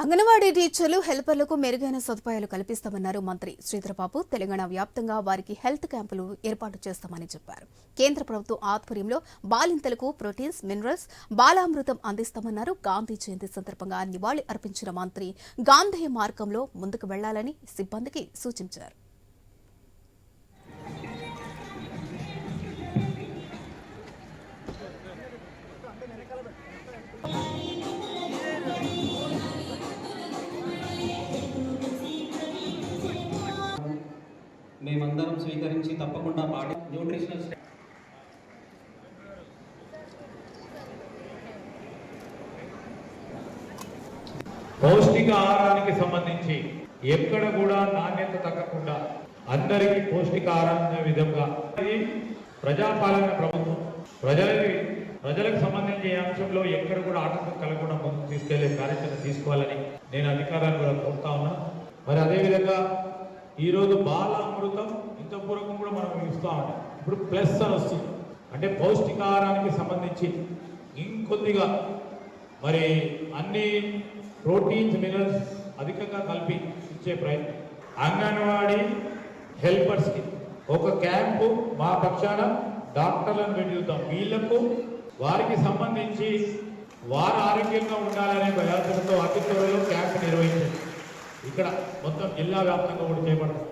అంగన్వాడీ టీచర్లు హెల్పర్లకు మెరుగైన సదుపాయాలు కల్పిస్తామన్నారు మంత్రి శ్రీధరబాబు. తెలంగాణ వ్యాప్తంగా వారికి హెల్త్ క్యాంపులు ఏర్పాటు చేస్తామని చెప్పారు. కేంద్ర ప్రభుత్వం ఆధ్వర్యంలో బాలింతలకు ప్రోటీన్స్ మినరల్స్ బాలామృతం అందిస్తామన్నారు. గాంధీ జయంతి సందర్భంగా నివాళి అర్పించిన మంత్రి గాంధీ మార్గంలో ముందుకు వెళ్ళాలని సిబ్బందికి సూచించారు. మేమందరం స్వీకరించి తప్పకుండా పాడి న్యూట్రిషనల్ పౌష్టిక ఆహారానికి సంబంధించి ఎక్కడ కూడా నాణ్యత తగ్గకుండా అందరికీ పౌష్టిక ఆహారం విధంగా ఇది ప్రజాపాలన ప్రభుత్వం. ప్రజలకి ప్రజలకు సంబంధించి ఈ అంశంలో ఎక్కడ కూడా ఆటంకం కలగకుండా ముందుకు తీసుకెళ్ళే కార్యక్రమం తీసుకోవాలని నేను అధికారాన్ని కూడా కోరుతా ఉన్నా. మరి అదేవిధంగా ఈరోజు బాల అమృతం ఇంత పూర్వకం కూడా మనం ఇస్తూ ఉంటాం ఇప్పుడు ప్లస్ అని వస్తుంది. అంటే పౌష్టికాహారానికి సంబంధించి ఇంకొద్దిగా మరి అన్ని ప్రోటీన్స్ మినరల్స్ అధికంగా కలిపి ఇచ్చే ప్రయత్నం. అంగన్వాడీ హెల్పర్స్కి ఒక క్యాంపు మా పక్షాన డాక్టర్లను పెట్టుతాం వీళ్ళకు వారికి సంబంధించి వారు ఆరోగ్యంగా ఉండాలనే ప్రయాసంతో అతి త్వరలో ఇక్కడ మొత్తం జిల్లా వ్యాప్తంగా కూడా చేపడతాం